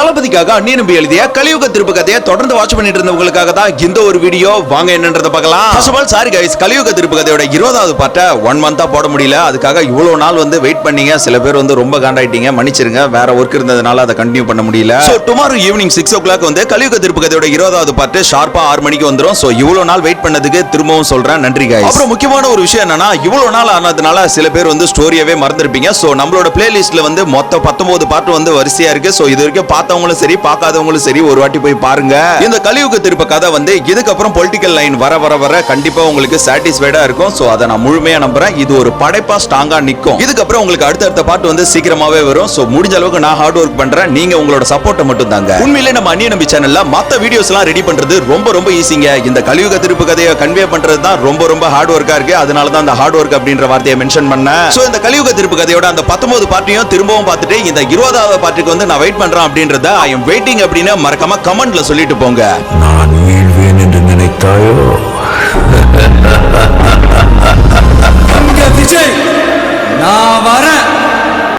தளபதிக்காக அந்நிய நம்பி எழுதிய கலியுக திருப்பு கதையை தொடர்ந்து வாட்ச் பண்ணிட்டு இருந்தவங்களுக்காக தான் இந்த ஒரு வீடியோ வாங்க என்னன்றத பார்க்கலாம். First of all sorry guys Kaliyuga Thiruppu கதையோட இருபதாவது பாட்டை ஒன் மந்தா போட முடியல. அதுக்காக இவ்வளவு நாள் வந்து வெயிட் பண்ணீங்க. சில பேர் வந்து ரொம்ப காண்டாயிட்டீங்க. மன்னிச்சிருங்க. வேற ஒர்க் இருந்ததுனால அதை கண்டினியூ பண்ண முடியல. So tomorrow evening six o'clock வந்து கலியுக திருப்பு கதையோட இருபதாவது பாட்டு ஷார்ப்பா ஆறு மணிக்கு வந்துரும். சோ இவ்வளவு நாள் வெயிட் பண்ணதுக்கு திரும்பவும் சொல்றேன். நன்றி guys. அப்புறம் முக்கியமான ஒரு விஷயம் என்னன்னா இவ்வளவு நாள் ஆனதுனால சில பேர் வந்து ஸ்டோரியவே மறந்துருப்பீங்க. சோ நம்மளோட பிளேலிஸ்ட்ல வந்து மொத்தம் பத்தொன்பது பாட்டு வந்து வரிசையா இருக்கு. சோ இது வரைக்கும் பார்த்தவங்களும் சரி பார்க்காதவங்களும் சரி ஒரு வாட்டி போய் பாருங்க. இந்த கலியுக திருப்ப கதை வந்து இதுக்கப்புறம் பொலிட்டிக்கல் லைன் வர வர வர கண்டிப்பா உங்களுக்கு சாட்டிஸ்ஃபைடா இருக்கும். சோ அதை நான் முழுமையா நம்புறேன். இது ஒரு படைப்பா ஸ்ட்ராங்கா நிற்கும் இதுக்கப்புறம் உங்களுக்கு அடுத்தடுத்த பாட்டு வந்து சீக்கிரமாவே வரும். சோ முடிஞ்ச அளவுக்கு நான் ஹார்ட் ஒர்க் பண்றேன். நீங்க உங்களோட சப்போர்ட்டை மட்டும் தாங்க உண்மையிலே நம்ம அந்நிய நம்பி சேனல்ல மத்த வீடியோஸ் எல்லாம் ரெடி பண்றது ரொம்ப ரொம்ப ஈஸிங்க இந்த கலியுக திருப்பு கதையை கன்வே பண்றது தான் ரொம்ப ரொம்ப ஹார்ட் ஒர்க்கா இருக்கு. அதனால தான் அந்த ஹார்ட் ஒர்க் அப்படின்ற வார்த்தையை மென்ஷன் பண்ணேன். சோ இந்த கலியுக திருப்பு கதையோட அந்த பத்தொன்பது பார்ட்டியும் திரும்பவும் பார்த்துட்டு இந்த இருபதாவது பார்ட்டிக்கு வந்து நான் வெயிட் பண்றேன் அப்படின்றத ஐ எம் வெயிட்டிங் அப்படின்னு மறக்காம கமெண்ட்ல சொல்லிட்டு போங்க. நான் வீழ்வேன் என்று நினைத்தாயோ? விஜய்!